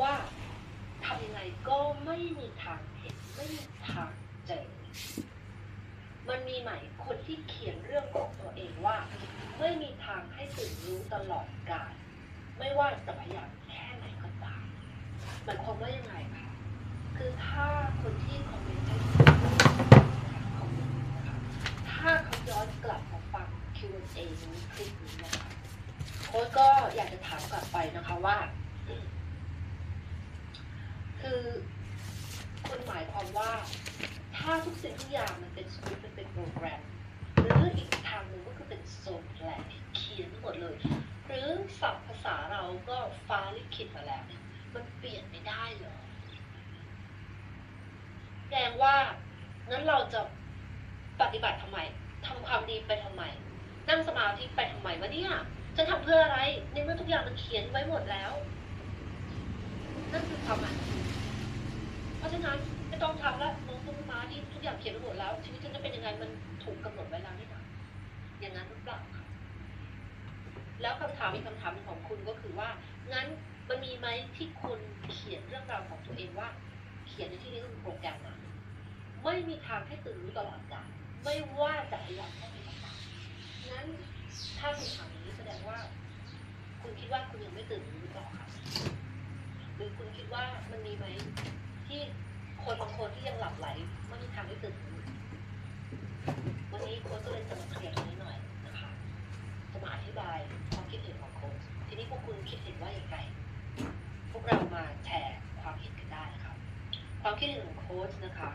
ว่าทำยังไงก็ไม่มีทางเห็นไม่มีทางเจอ มันมีไหมคนที่เขียนเรื่องของตัวเองว่า ไม่มีทางให้ตื่นรู้ตลอดกาลไม่ว่าจะพยายามแค่ไหนก็ตามหมายความว่ายังไงคะคือถ้าคนที่คอมเมนต์ให้คอมเมนต์นะคะถ้าเขาย้อนกลับมาฟัง Q&A นี้คลิปนี้นะคะโค้ชก็อยากจะถามกลับไปนะคะว่า คือคุณหมายความว่า ถ้าทุกสิ่งทุกอย่างมันเป็นสคริปต์มันเป็นโปรแกรม หรืออีกทางหนึ่งก็คือเป็นโซนแพลนที่เขียนหมดเลย หรือศัพท์ภาษาเราก็ฟ้าลิขิตมาแล้วเนี่ยมันเปลี่ยนไม่ได้เหรอแสดงว่างั้นเราจะปฏิบัติทำไมทำความดีไปทำไม นั่งสมาธิไปทำไมวะเนี่ยจะทำเพื่ออะไรในเมื่อทุกอย่างมันเขียนไว้หมดแล้ว นั่นคือความหมายะฉะนั้นไม่ต้องทำแล้วน้องตุ้มมาที่ทุกอย่างเขียนไว้หมดแล้ว ชีวิตฉันจะเป็นยังไงมันถูกกำหนดไว้แล้วนี่นะอย่างนั้นหรือเปล่าคะแล้วคำถามอีกคำถามของคุณก็คือว่า งั้นมันมีไหมที่คุณเขียนเรื่องราวของตัวเองว่า เขียนในที่นี้คือโปรแกรมนะไม่มีทางให้ตื่นรู้ตลอดกาลไม่ว่าจะพยายามแค่ไหนก็ตามงั้นถ้าคุณถามอย่างนี้แสดงว่า คุณคิดว่าคุณยังไม่ตื่นรู้หรือเปล่าคะหรือคุณคิดว่ามันมีไหม ที่คนบางคนที่ยังหลับไหลไม่มีทางได้ตื่นวันนี้โค้ชก็เลยจะมาเคลียร์ตรงนี้หน่อยนะคะจะมาอธิบายความคิดเห็นของโค้ชทีนี้พวกคุณคิดเห็นว่าอย่างไรพวกเรามาแชร์ความเห็นกันได้นะคะความคิดเห็นของโค้ชนะคะ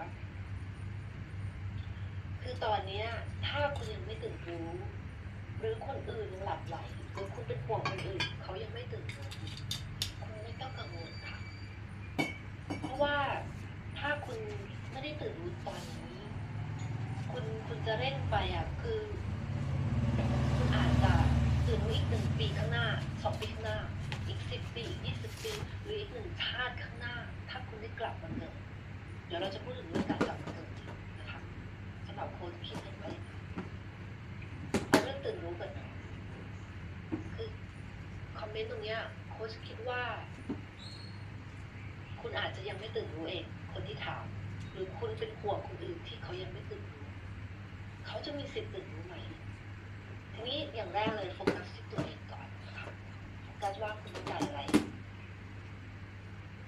คือตอนนี้ถ้าคุณยังไม่ตื่นรู้ หรือคนอื่นยังหลับไหลหรือคุณเป็นห่วงคนอื่น เขายังไม่ตื่นรู้คุณไม่ต้องกังวลค่ะ เพราะว่าถ้าคุณ ไม่ได้ตื่นรู้ตอนนี้คุณคุณจะเร่งไปอะคือ คุณอาจจะตื่นรู้อีกหนึ่งปีข้างหน้าสองปีข้างหน้า อีกสิบปีอีกยี่สิบปี หรืออีกหนึ่งชาติข้างหน้า ถ้าคุณได้กลับมาเกิดเดี๋ยวเราจะพูดถึงเรื่องการกลับมาเกิดนะคะสำหรับโค้ชคิดเห็นว่าอย่างไรเอาเรื่องตื่นรู้ก่อนคือคอมเมนต์ตรงเนี้ยโค้ชคิดว่า คุณอาจจะยังไม่ตื่นรู้เอง คนที่ถาม หรือคุณเป็นห่วงคนอื่นที่เขายังไม่ตื่นรู้เขาจะมีสิทธิ์ตื่นรู้ไหมทีนี้อย่างแรกเลยโฟกัสที่ตัวเองก่อนนะคะโฟกัสว่าคุณต้องการอะไร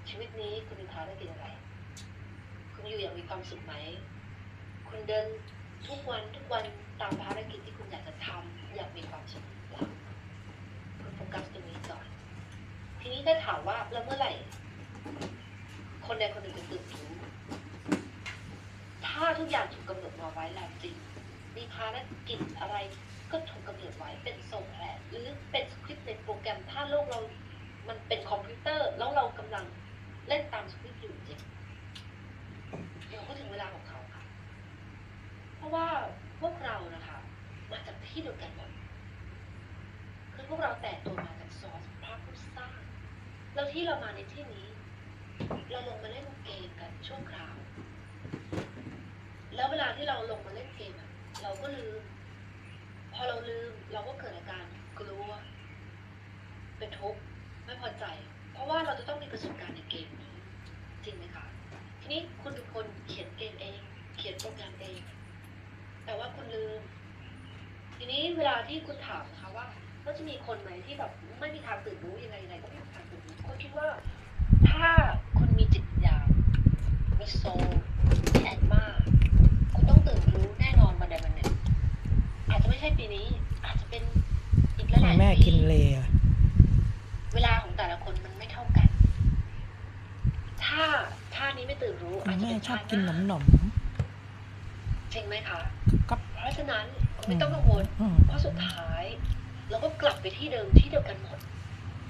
ชีวิตนี้คุณมีภารกิจอะไร คุณอยู่อย่างมีความสุขไหม คุณเดินทุกวันทุกวันตามภารกิจที่คุณอยากจะทำอยากมีความสุขหรือเปล่าคุณโฟกัสตรงนี้ก่อน ทีนี้ถ้าถามว่าแล้วเมื่อไหร่ คนใดคนหนึ่งจะตื่นรู้ ถ้าทุกอย่างถูกกำหนดมาไว้แล้วจริง มีภารกิจอะไรก็ถูกกำหนดไว้เป็นทรงแผนหรือเป็นสคริปต์ในโปรแกรมถ้าโลกเรา มันเป็นคอมพิวเตอร์ แล้วเรากำลังเล่นตามสคริปต์อยู่จริงเดี๋ยวก็ถึงเวลาของเขาค่ะ เพราะว่าพวกเรานะคะ มาจากที่เดียวกันหมดคือพวกเราแตกตัวมาจากซอสพระผู้สร้างแล้วที่เรามาในที่นี้ เราลงมาเล่นเกมกันช่วงคราว แล้วเวลาที่เราลงมาเล่นเกมอะเราก็ลืม พอเราลืมเราก็เกิดอาการกลัว เป็นทุกข์ไม่พอใจ เพราะว่าเราจะต้องมีประสบการณ์ในเกมนี้จริงไหมคะทีนี้คุณเป็นคนเขียนเกมเอง เขียนโปรแกรมเอง แต่ว่าคุณลืม ทีนี้เวลาที่คุณถามนะคะว่าก็จะมีคนไหมที่แบบไม่มีทางตื่นรู้ยังไงยังไงก็ไม่มีทางตื่นรู้คุณคิดว่า ถ้าคุณมีจิตวิญญาณมีโซลมีแอนมาคุณต้องตื่นรู้แน่นอนวันใดวันหนึ่ง อาจจะไม่ใช่ปีนี้ อาจจะเป็นอี กหลายๆแม่ปีกินเลอะเวลาของแต่ละคนมันไม่เท่ากัน ถ้าชาตินี้ไม่ตื่นรู้อาจจะแม่เป็นชอบชาติกินหหนน้ามหนมจริงไหมคะก็เพราะฉะนั้นคุณไม่ต้องกังวลอืมเพราะสุดท้ายเราก็กลับไปที่เดิมที่เดียวกันหมด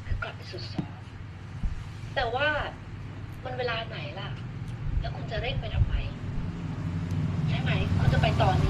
คือกลับไปสู่ซอสแต่ว่ามันเวลาไหนล่ะ แล้วคุณจะเร่งไปทำไมใช่ไหมคุณจะไปตอนนี้